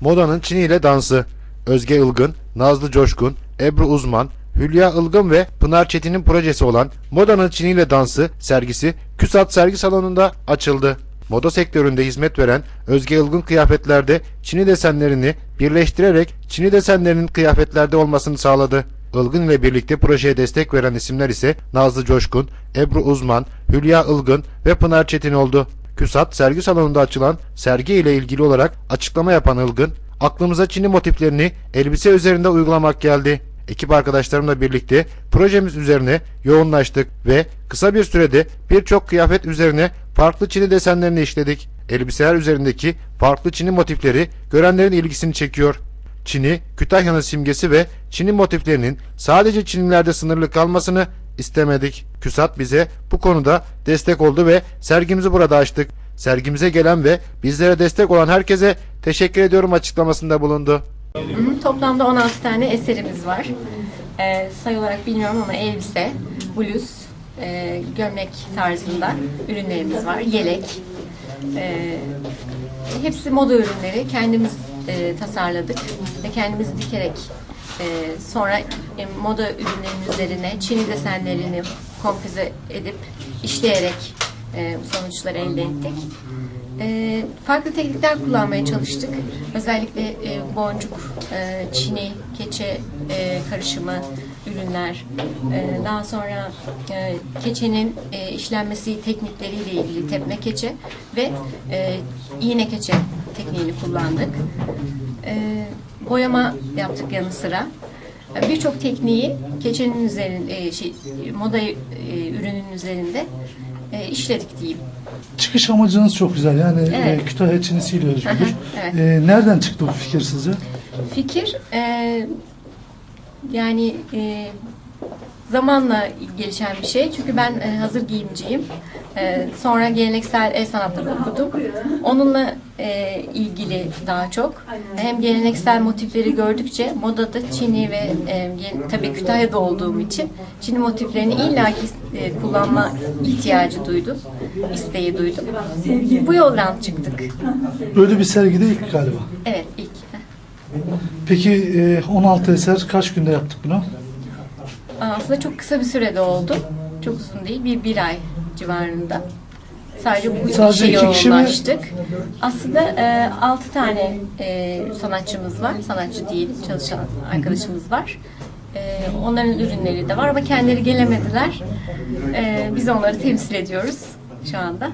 Modanın Çini ile dansı. Özge Ilgın, Nazlı Coşkun, Ebru Uzman, Hülya Ilgın ve Pınar Çetin'in projesi olan Modanın Çini ile dansı sergisi KÜSAT sergi salonunda açıldı. Moda sektöründe hizmet veren Özge Ilgın kıyafetlerde Çini desenlerini birleştirerek Çini desenlerinin kıyafetlerde olmasını sağladı. Ilgın ile birlikte projeye destek veren isimler ise Nazlı Coşkun, Ebru Uzman, Hülya Ilgın ve Pınar Çetin oldu. KÜSAT sergi salonunda açılan sergi ile ilgili olarak açıklama yapan Ilgın, aklımıza Çin'i motiflerini elbise üzerinde uygulamak geldi. Ekip arkadaşlarımla birlikte projemiz üzerine yoğunlaştık ve kısa bir sürede birçok kıyafet üzerine farklı Çin'i desenlerini işledik. Elbiseler üzerindeki farklı Çin'i motifleri görenlerin ilgisini çekiyor. Çin'i, Kütahya'nın simgesi ve Çin'in motiflerinin sadece Çinlilerde sınırlı kalmasını istemedik. KÜSAT bize bu konuda destek oldu ve sergimizi burada açtık. Sergimize gelen ve bizlere destek olan herkese teşekkür ediyorum açıklamasında bulundu. Toplamda 16 tane eserimiz var. Ee, sayı olarak bilmiyorum ama elbise, bluz, e, gömlek tarzında ürünlerimiz var. Yelek. Ee, hepsi moda ürünleri. Kendimiz e, tasarladık ve kendimiz dikerek e, sonra e, moda ürünlerinin üzerine Çin'i desenlerini kompoze edip işleyerek e, sonuçları elde ettik. E, farklı teknikler kullanmaya çalıştık. Özellikle e, boncuk, e, çini, keçe e, karışımı ürünler. E, daha sonra e, keçenin e, işlenmesi teknikleriyle ilgili tepme keçe ve e, iğne keçe tekniğini kullandık. E, boyama yaptık yanı sıra. Birçok tekniği keçenin üzerinde, şey, moda e, ürünün üzerinde e, işledik diyeyim. Çıkış amacınız çok güzel. Yani Evet. e, Kütahya Çinisi'yle özgüdür. Evet. E, nereden çıktı bu fikir size? Fikir e, yani e, zamanla gelişen bir şey. Çünkü ben e, hazır giyimciyim. E, sonra geleneksel el sanatları okudum. Onunla e, ilgili daha çok. Hem geleneksel motifleri gördükçe modada Çin'i ve e, tabii Kütahya'da olduğum için Çin'i motiflerini illaki e, kullanma ihtiyacı duydum. isteği duydum. Bu yoldan çıktık. Böyle bir sergide ilk galiba. Evet ilk. Peki e, 16 eser kaç günde yaptık bunu? Aslında çok kısa bir sürede oldu. Çok uzun değil. Bir, bir ay civarında. Sadece bu Sadece iki kişi mi? yoğunlaştık. Aslında e, 6 tane e, sanatçımız var. Sanatçı değil, çalışan arkadaşımız var. E, onların ürünleri de var ama kendileri gelemediler. E, biz onları temsil ediyoruz şu anda.